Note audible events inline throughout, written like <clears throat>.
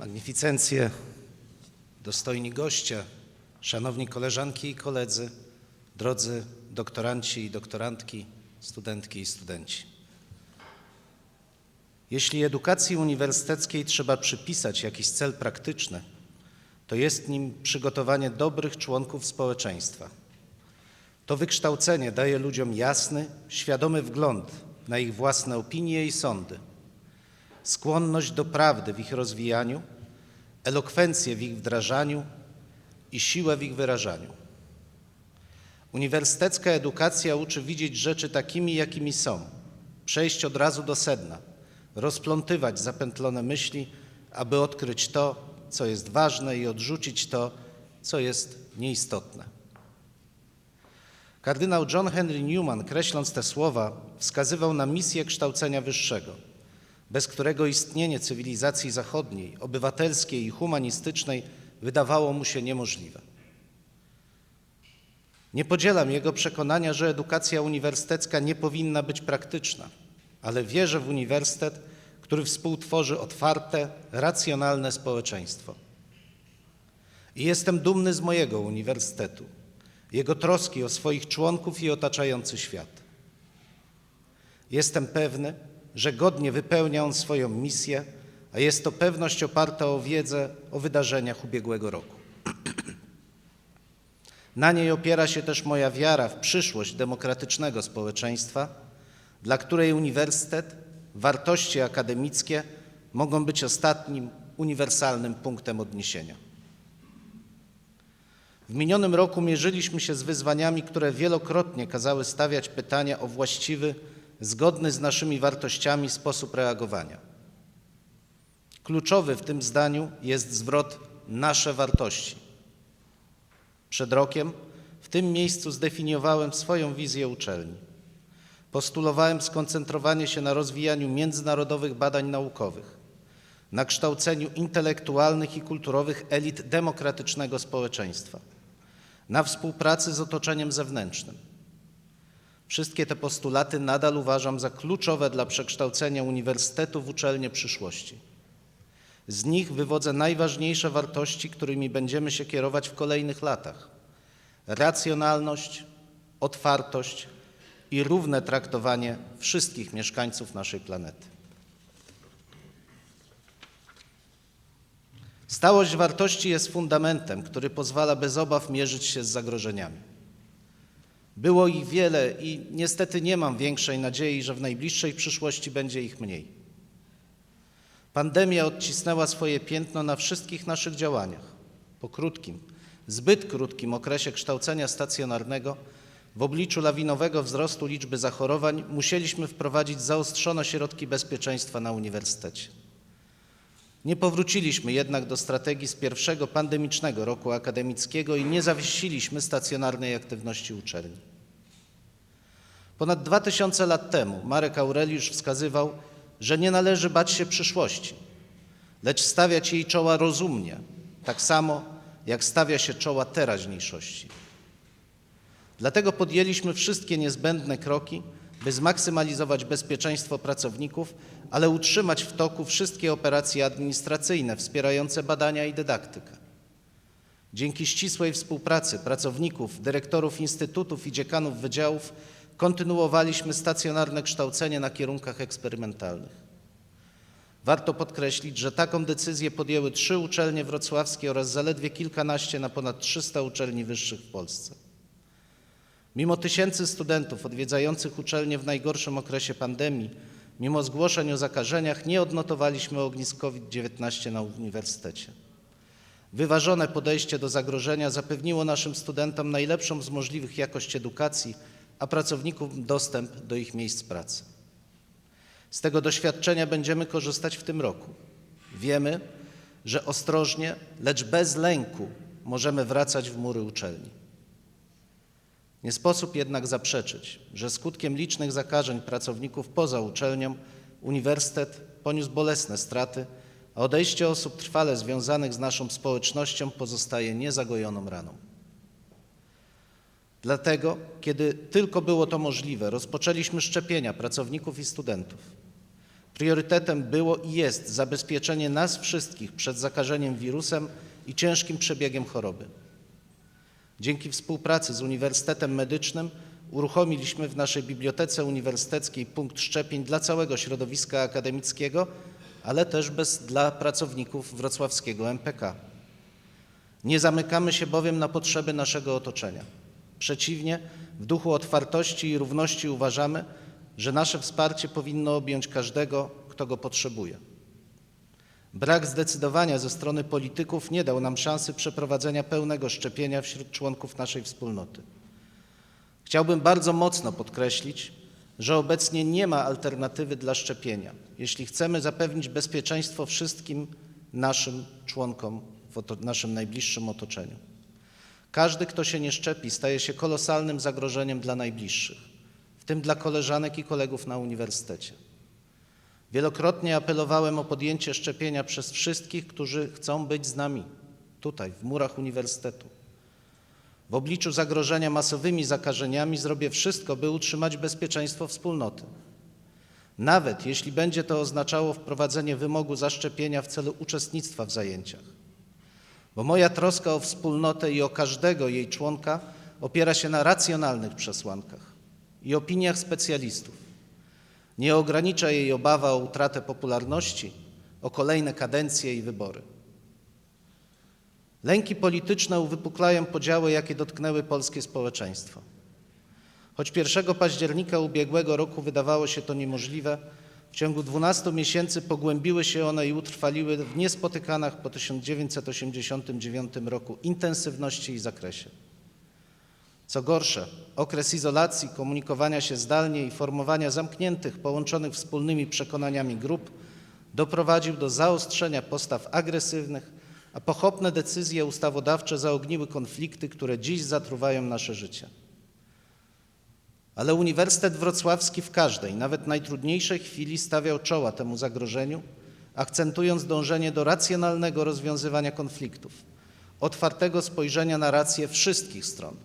Magnificencje, dostojni goście, szanowni koleżanki i koledzy, drodzy doktoranci i doktorantki, studentki i studenci. Jeśli edukacji uniwersyteckiej trzeba przypisać jakiś cel praktyczny, to jest nim przygotowanie dobrych członków społeczeństwa. To wykształcenie daje ludziom jasny, świadomy wgląd na ich własne opinie i sądy, skłonność do prawdy w ich rozwijaniu, elokwencję w ich wdrażaniu i siłę w ich wyrażaniu. Uniwersytecka edukacja uczy widzieć rzeczy takimi, jakimi są, przejść od razu do sedna, rozplątywać zapętlone myśli, aby odkryć to, co jest ważne i odrzucić to, co jest nieistotne. Kardynał John Henry Newman, kreśląc te słowa, wskazywał na misję kształcenia wyższego, bez którego istnienie cywilizacji zachodniej, obywatelskiej i humanistycznej wydawało mu się niemożliwe. Nie podzielam jego przekonania, że edukacja uniwersytecka nie powinna być praktyczna, ale wierzę w uniwersytet, który współtworzy otwarte, racjonalne społeczeństwo. I jestem dumny z mojego uniwersytetu, jego troski o swoich członków i otaczający świat. Jestem pewny, że godnie wypełnia on swoją misję, a jest to pewność oparta o wiedzę o wydarzeniach ubiegłego roku. <clears throat> Na niej opiera się też moja wiara w przyszłość demokratycznego społeczeństwa, dla której uniwersytet, wartości akademickie mogą być ostatnim uniwersalnym punktem odniesienia. W minionym roku mierzyliśmy się z wyzwaniami, które wielokrotnie kazały stawiać pytania o właściwy, zgodny z naszymi wartościami sposób reagowania. Kluczowy w tym zdaniu jest zwrot nasze wartości. Przed rokiem w tym miejscu zdefiniowałem swoją wizję uczelni. Postulowałem skoncentrowanie się na rozwijaniu międzynarodowych badań naukowych, na kształceniu intelektualnych i kulturowych elit demokratycznego społeczeństwa, na współpracy z otoczeniem zewnętrznym. Wszystkie te postulaty nadal uważam za kluczowe dla przekształcenia uniwersytetu w uczelnię przyszłości. Z nich wywodzę najważniejsze wartości, którymi będziemy się kierować w kolejnych latach: racjonalność, otwartość i równe traktowanie wszystkich mieszkańców naszej planety. Stałość wartości jest fundamentem, który pozwala bez obaw mierzyć się z zagrożeniami. Było ich wiele i niestety nie mam większej nadziei, że w najbliższej przyszłości będzie ich mniej. Pandemia odcisnęła swoje piętno na wszystkich naszych działaniach. Po krótkim, zbyt krótkim okresie kształcenia stacjonarnego, w obliczu lawinowego wzrostu liczby zachorowań, musieliśmy wprowadzić zaostrzone środki bezpieczeństwa na uniwersytecie. Nie powróciliśmy jednak do strategii z pierwszego pandemicznego roku akademickiego i nie zawiesiliśmy stacjonarnej aktywności uczelni. Ponad dwa tysiące lat temu Marek Aureliusz wskazywał, że nie należy bać się przyszłości, lecz stawiać jej czoła rozumnie, tak samo jak stawia się czoła teraźniejszości. Dlatego podjęliśmy wszystkie niezbędne kroki, by zmaksymalizować bezpieczeństwo pracowników, ale utrzymać w toku wszystkie operacje administracyjne wspierające badania i dydaktykę. Dzięki ścisłej współpracy pracowników, dyrektorów instytutów i dziekanów wydziałów kontynuowaliśmy stacjonarne kształcenie na kierunkach eksperymentalnych. Warto podkreślić, że taką decyzję podjęły trzy uczelnie wrocławskie oraz zaledwie kilkanaście na ponad 300 uczelni wyższych w Polsce. Mimo tysięcy studentów odwiedzających uczelnie w najgorszym okresie pandemii, mimo zgłoszeń o zakażeniach, nie odnotowaliśmy ognisk COVID-19 na uniwersytecie. Wyważone podejście do zagrożenia zapewniło naszym studentom najlepszą z możliwych jakość edukacji, a pracownikom dostęp do ich miejsc pracy. Z tego doświadczenia będziemy korzystać w tym roku. Wiemy, że ostrożnie, lecz bez lęku możemy wracać w mury uczelni. Nie sposób jednak zaprzeczyć, że skutkiem licznych zakażeń pracowników poza uczelnią uniwersytet poniósł bolesne straty, a odejście osób trwale związanych z naszą społecznością pozostaje niezagojoną raną. Dlatego, kiedy tylko było to możliwe, rozpoczęliśmy szczepienia pracowników i studentów. Priorytetem było i jest zabezpieczenie nas wszystkich przed zakażeniem wirusem i ciężkim przebiegiem choroby. Dzięki współpracy z Uniwersytetem Medycznym uruchomiliśmy w naszej Bibliotece Uniwersyteckiej punkt szczepień dla całego środowiska akademickiego, ale też bez, dla pracowników wrocławskiego MPK. Nie zamykamy się bowiem na potrzeby naszego otoczenia. Przeciwnie, w duchu otwartości i równości uważamy, że nasze wsparcie powinno objąć każdego, kto go potrzebuje. Brak zdecydowania ze strony polityków nie dał nam szansy przeprowadzenia pełnego szczepienia wśród członków naszej wspólnoty. Chciałbym bardzo mocno podkreślić, że obecnie nie ma alternatywy dla szczepienia, jeśli chcemy zapewnić bezpieczeństwo wszystkim naszym członkom w naszym najbliższym otoczeniu. Każdy, kto się nie szczepi, staje się kolosalnym zagrożeniem dla najbliższych, w tym dla koleżanek i kolegów na uniwersytecie. Wielokrotnie apelowałem o podjęcie szczepienia przez wszystkich, którzy chcą być z nami, tutaj, w murach uniwersytetu. W obliczu zagrożenia masowymi zakażeniami zrobię wszystko, by utrzymać bezpieczeństwo wspólnoty. Nawet jeśli będzie to oznaczało wprowadzenie wymogu zaszczepienia w celu uczestnictwa w zajęciach. Bo moja troska o wspólnotę i o każdego jej członka opiera się na racjonalnych przesłankach i opiniach specjalistów. Nie ogranicza jej obawa o utratę popularności, o kolejne kadencje i wybory. Lęki polityczne uwypuklają podziały, jakie dotknęły polskie społeczeństwo. Choć 1 października ubiegłego roku wydawało się to niemożliwe, w ciągu 12 miesięcy pogłębiły się one i utrwaliły w niespotykanych po 1989 roku intensywności i zakresie. Co gorsze, okres izolacji, komunikowania się zdalnie i formowania zamkniętych, połączonych wspólnymi przekonaniami grup doprowadził do zaostrzenia postaw agresywnych, a pochopne decyzje ustawodawcze zaogniły konflikty, które dziś zatruwają nasze życie. Ale Uniwersytet Wrocławski w każdej, nawet najtrudniejszej chwili stawiał czoła temu zagrożeniu, akcentując dążenie do racjonalnego rozwiązywania konfliktów, otwartego spojrzenia na racje wszystkich stron.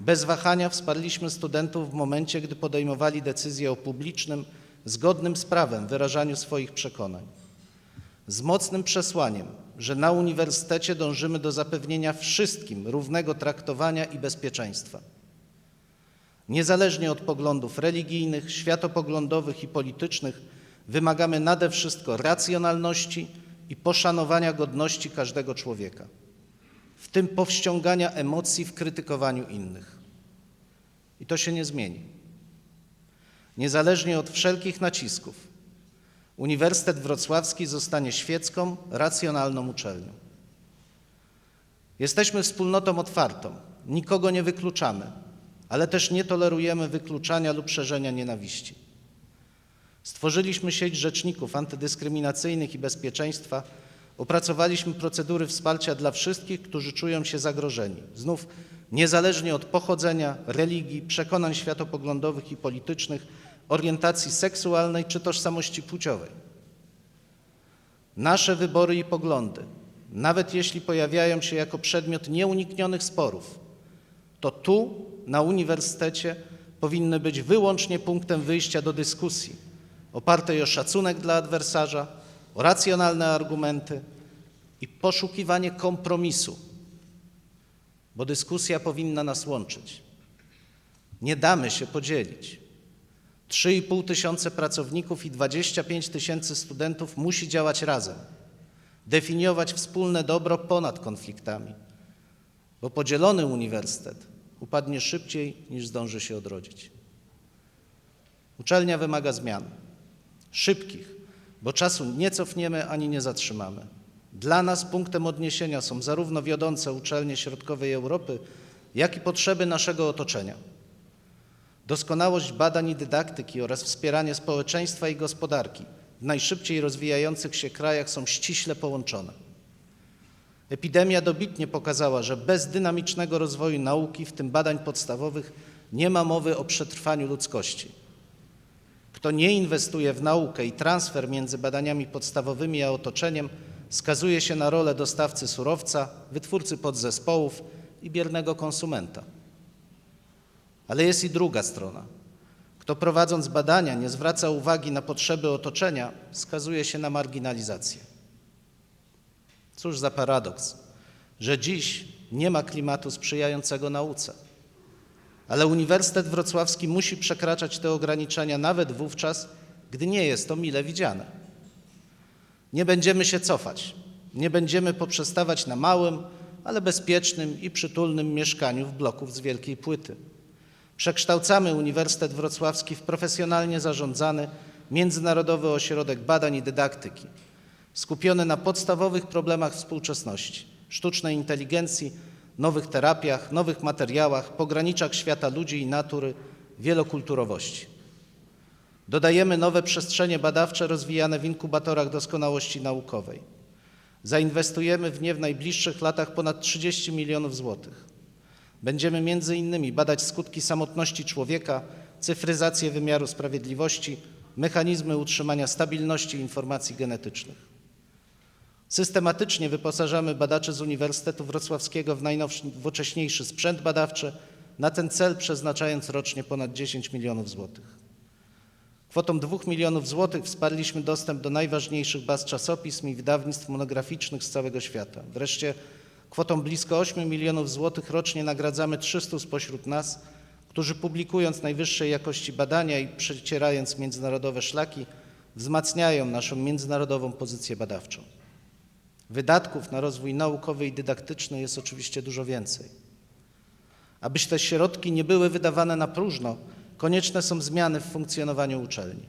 Bez wahania wsparliśmy studentów w momencie, gdy podejmowali decyzje o publicznym, zgodnym z prawem wyrażaniu swoich przekonań. Z mocnym przesłaniem, że na uniwersytecie dążymy do zapewnienia wszystkim równego traktowania i bezpieczeństwa. Niezależnie od poglądów religijnych, światopoglądowych i politycznych, wymagamy nade wszystko racjonalności i poszanowania godności każdego człowieka, w tym powściągania emocji w krytykowaniu innych. I to się nie zmieni. Niezależnie od wszelkich nacisków, Uniwersytet Wrocławski zostanie świecką, racjonalną uczelnią. Jesteśmy wspólnotą otwartą, nikogo nie wykluczamy, ale też nie tolerujemy wykluczania lub szerzenia nienawiści. Stworzyliśmy sieć rzeczników antydyskryminacyjnych i bezpieczeństwa, opracowaliśmy procedury wsparcia dla wszystkich, którzy czują się zagrożeni, znów niezależnie od pochodzenia, religii, przekonań światopoglądowych i politycznych, orientacji seksualnej czy tożsamości płciowej. Nasze wybory i poglądy, nawet jeśli pojawiają się jako przedmiot nieuniknionych sporów, to tu, na uniwersytecie, powinny być wyłącznie punktem wyjścia do dyskusji, opartej o szacunek dla adwersarza, o racjonalne argumenty i poszukiwanie kompromisu, bo dyskusja powinna nas łączyć. Nie damy się podzielić. 3,5 tysiące pracowników i 25 tysięcy studentów musi działać razem, definiować wspólne dobro ponad konfliktami, bo podzielony uniwersytet upadnie szybciej niż zdąży się odrodzić. Uczelnia wymaga zmian, szybkich, bo czasu nie cofniemy ani nie zatrzymamy. Dla nas punktem odniesienia są zarówno wiodące uczelnie środkowej Europy, jak i potrzeby naszego otoczenia. Doskonałość badań i dydaktyki oraz wspieranie społeczeństwa i gospodarki w najszybciej rozwijających się krajach są ściśle połączone. Epidemia dobitnie pokazała, że bez dynamicznego rozwoju nauki, w tym badań podstawowych, nie ma mowy o przetrwaniu ludzkości. Kto nie inwestuje w naukę i transfer między badaniami podstawowymi a otoczeniem, skazuje się na rolę dostawcy surowca, wytwórcy podzespołów i biernego konsumenta. Ale jest i druga strona. Kto prowadząc badania nie zwraca uwagi na potrzeby otoczenia, skazuje się na marginalizację. Cóż za paradoks, że dziś nie ma klimatu sprzyjającego nauce. Ale Uniwersytet Wrocławski musi przekraczać te ograniczenia nawet wówczas, gdy nie jest to mile widziane. Nie będziemy się cofać, nie będziemy poprzestawać na małym, ale bezpiecznym i przytulnym mieszkaniu w bloków z wielkiej płyty. Przekształcamy Uniwersytet Wrocławski w profesjonalnie zarządzany Międzynarodowy Ośrodek Badań i Dydaktyki, skupiony na podstawowych problemach współczesności, sztucznej inteligencji, nowych terapiach, nowych materiałach, pograniczach świata ludzi i natury, wielokulturowości. Dodajemy nowe przestrzenie badawcze rozwijane w inkubatorach doskonałości naukowej. Zainwestujemy w nie w najbliższych latach ponad 30 milionów złotych. Będziemy między innymi badać skutki samotności człowieka, cyfryzację wymiaru sprawiedliwości, mechanizmy utrzymania stabilności informacji genetycznych. Systematycznie wyposażamy badaczy z Uniwersytetu Wrocławskiego w najnowocześniejszy sprzęt badawczy, na ten cel przeznaczając rocznie ponad 10 milionów złotych. Kwotą 2 milionów złotych wsparliśmy dostęp do najważniejszych baz czasopism i wydawnictw monograficznych z całego świata. Wreszcie kwotą blisko 8 milionów złotych rocznie nagradzamy 300 spośród nas, którzy publikując najwyższej jakości badania i przecierając międzynarodowe szlaki, wzmacniają naszą międzynarodową pozycję badawczą. Wydatków na rozwój naukowy i dydaktyczny jest oczywiście dużo więcej. Abyś te środki nie były wydawane na próżno, konieczne są zmiany w funkcjonowaniu uczelni.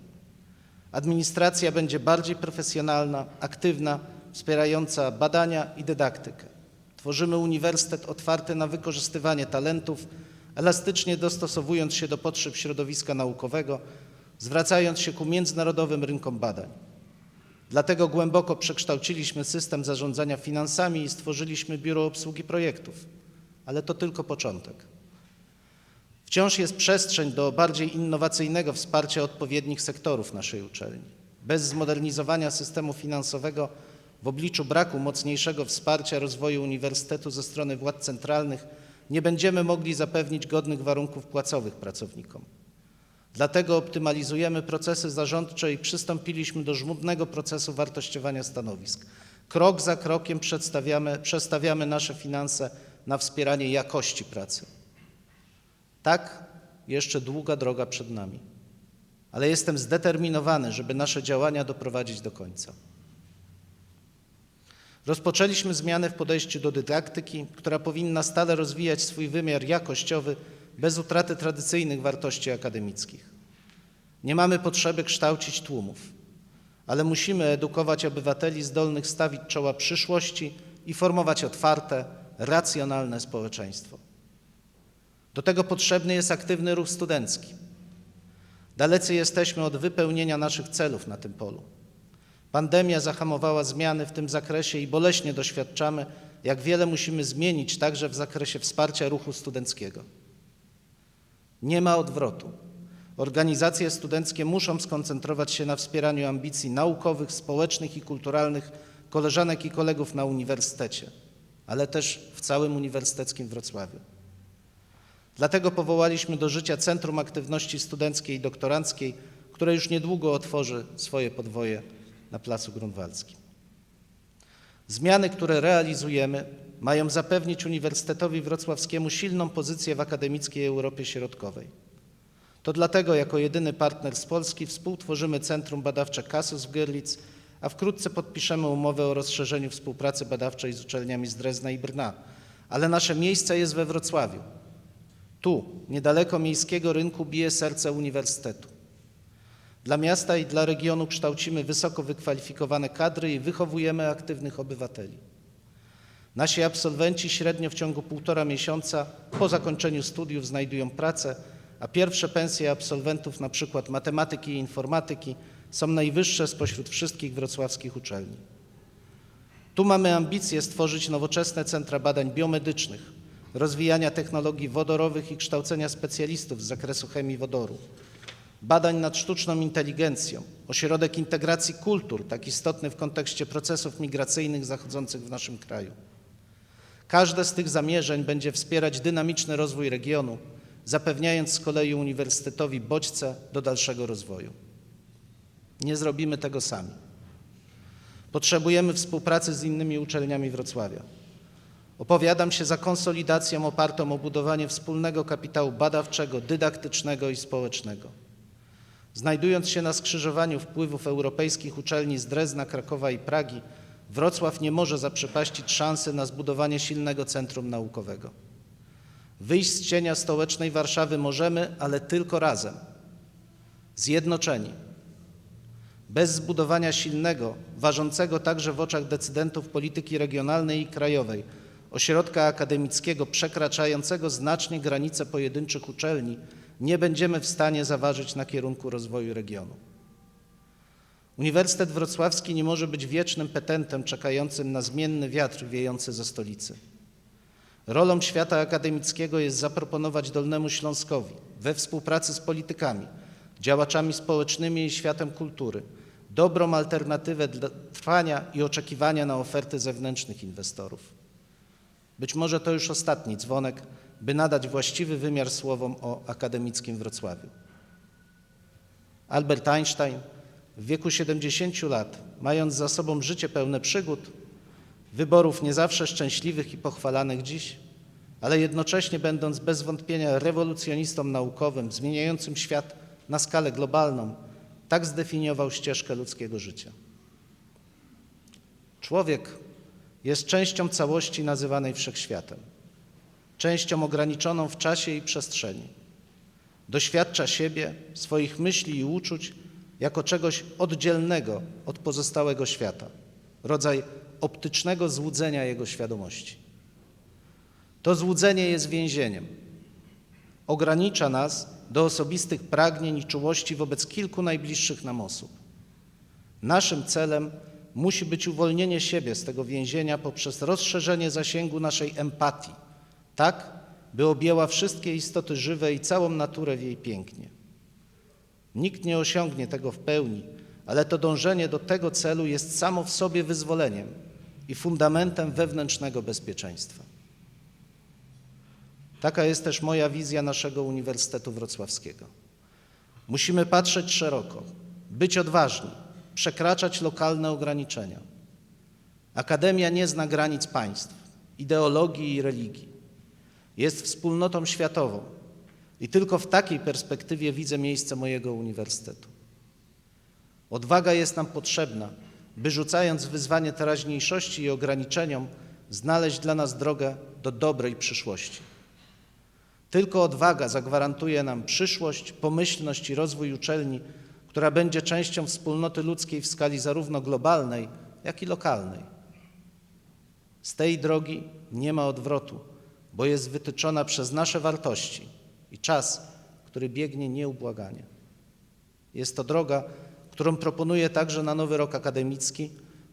Administracja będzie bardziej profesjonalna, aktywna, wspierająca badania i dydaktykę. Tworzymy uniwersytet otwarty na wykorzystywanie talentów, elastycznie dostosowując się do potrzeb środowiska naukowego, zwracając się ku międzynarodowym rynkom badań. Dlatego głęboko przekształciliśmy system zarządzania finansami i stworzyliśmy Biuro Obsługi Projektów. Ale to tylko początek. Wciąż jest przestrzeń do bardziej innowacyjnego wsparcia odpowiednich sektorów naszej uczelni. Bez zmodernizowania systemu finansowego w obliczu braku mocniejszego wsparcia rozwoju uniwersytetu ze strony władz centralnych nie będziemy mogli zapewnić godnych warunków płacowych pracownikom. Dlatego optymalizujemy procesy zarządcze i przystąpiliśmy do żmudnego procesu wartościowania stanowisk. Krok za krokiem przestawiamy nasze finanse na wspieranie jakości pracy. Tak, jeszcze długa droga przed nami, ale jestem zdeterminowany, żeby nasze działania doprowadzić do końca. Rozpoczęliśmy zmianę w podejściu do dydaktyki, która powinna stale rozwijać swój wymiar jakościowy bez utraty tradycyjnych wartości akademickich. Nie mamy potrzeby kształcić tłumów, ale musimy edukować obywateli zdolnych stawić czoła przyszłości i formować otwarte, racjonalne społeczeństwo. Do tego potrzebny jest aktywny ruch studencki. Dalecy jesteśmy od wypełnienia naszych celów na tym polu. Pandemia zahamowała zmiany w tym zakresie i boleśnie doświadczamy, jak wiele musimy zmienić także w zakresie wsparcia ruchu studenckiego. Nie ma odwrotu. Organizacje studenckie muszą skoncentrować się na wspieraniu ambicji naukowych, społecznych i kulturalnych koleżanek i kolegów na uniwersytecie, ale też w całym Uniwersyteckim Wrocławiu. Dlatego powołaliśmy do życia Centrum Aktywności Studenckiej i Doktoranckiej, które już niedługo otworzy swoje podwoje na Placu Grunwaldzkim. Zmiany, które realizujemy, mają zapewnić Uniwersytetowi Wrocławskiemu silną pozycję w akademickiej Europie Środkowej. To dlatego jako jedyny partner z Polski współtworzymy Centrum Badawcze Kasus w Görlitz, a wkrótce podpiszemy umowę o rozszerzeniu współpracy badawczej z uczelniami z Drezna i Brna. Ale nasze miejsce jest we Wrocławiu. Tu, niedaleko miejskiego rynku, bije serce uniwersytetu. Dla miasta i dla regionu kształcimy wysoko wykwalifikowane kadry i wychowujemy aktywnych obywateli. Nasi absolwenci średnio w ciągu półtora miesiąca po zakończeniu studiów znajdują pracę, a pierwsze pensje absolwentów przykład matematyki i informatyki są najwyższe spośród wszystkich wrocławskich uczelni. Tu mamy ambicje stworzyć nowoczesne centra badań biomedycznych, rozwijania technologii wodorowych i kształcenia specjalistów z zakresu chemii wodoru, badań nad sztuczną inteligencją, ośrodek integracji kultur, tak istotny w kontekście procesów migracyjnych zachodzących w naszym kraju. Każde z tych zamierzeń będzie wspierać dynamiczny rozwój regionu, zapewniając z kolei uniwersytetowi bodźce do dalszego rozwoju. Nie zrobimy tego sami. Potrzebujemy współpracy z innymi uczelniami Wrocławia. Opowiadam się za konsolidacją opartą o budowanie wspólnego kapitału badawczego, dydaktycznego i społecznego. Znajdując się na skrzyżowaniu wpływów europejskich uczelni z Drezna, Krakowa i Pragi, Wrocław nie może zaprzepaścić szansy na zbudowanie silnego centrum naukowego. Wyjść z cienia stołecznej Warszawy możemy, ale tylko razem, zjednoczeni. Bez zbudowania silnego, ważącego także w oczach decydentów polityki regionalnej i krajowej, ośrodka akademickiego przekraczającego znacznie granice pojedynczych uczelni, nie będziemy w stanie zaważyć na kierunku rozwoju regionu. Uniwersytet Wrocławski nie może być wiecznym petentem czekającym na zmienny wiatr wiejący ze stolicy. Rolą świata akademickiego jest zaproponować Dolnemu Śląskowi we współpracy z politykami, działaczami społecznymi i światem kultury dobrą alternatywę dla trwania i oczekiwania na oferty zewnętrznych inwestorów. Być może to już ostatni dzwonek, by nadać właściwy wymiar słowom o akademickim Wrocławiu. Albert Einstein w wieku 70 lat, mając za sobą życie pełne przygód, wyborów nie zawsze szczęśliwych i pochwalanych dziś, ale jednocześnie będąc bez wątpienia rewolucjonistą naukowym, zmieniającym świat na skalę globalną, tak zdefiniował ścieżkę ludzkiego życia. Człowiek jest częścią całości nazywanej wszechświatem, częścią ograniczoną w czasie i przestrzeni. Doświadcza siebie, swoich myśli i uczuć jako czegoś oddzielnego od pozostałego świata, rodzaj optycznego złudzenia jego świadomości. To złudzenie jest więzieniem. Ogranicza nas do osobistych pragnień i czułości wobec kilku najbliższych nam osób. Naszym celem musi być uwolnienie siebie z tego więzienia poprzez rozszerzenie zasięgu naszej empatii, tak by objęła wszystkie istoty żywe i całą naturę w jej pięknie. Nikt nie osiągnie tego w pełni, ale to dążenie do tego celu jest samo w sobie wyzwoleniem i fundamentem wewnętrznego bezpieczeństwa. Taka jest też moja wizja naszego Uniwersytetu Wrocławskiego. Musimy patrzeć szeroko, być odważni, przekraczać lokalne ograniczenia. Akademia nie zna granic państw, ideologii i religii. Jest wspólnotą światową i tylko w takiej perspektywie widzę miejsce mojego uniwersytetu. Odwaga jest nam potrzebna, by rzucając wyzwanie teraźniejszości i ograniczeniom, znaleźć dla nas drogę do dobrej przyszłości. Tylko odwaga zagwarantuje nam przyszłość, pomyślność i rozwój uczelni, która będzie częścią wspólnoty ludzkiej w skali zarówno globalnej, jak i lokalnej. Z tej drogi nie ma odwrotu, bo jest wytyczona przez nasze wartości i czas, który biegnie nieubłaganie. Jest to droga, którą proponuję także na nowy rok akademicki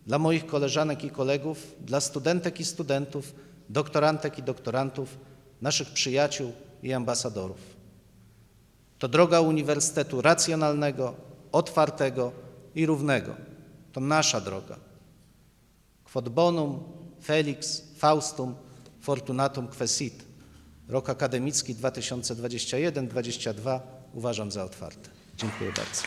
dla moich koleżanek i kolegów, dla studentek i studentów, doktorantek i doktorantów, naszych przyjaciół i ambasadorów. To droga uniwersytetu racjonalnego, otwartego i równego. To nasza droga. Quod bonum, felix, faustum, fortunatum quesit. Rok akademicki 2021-2022 uważam za otwarty. Dziękuję bardzo.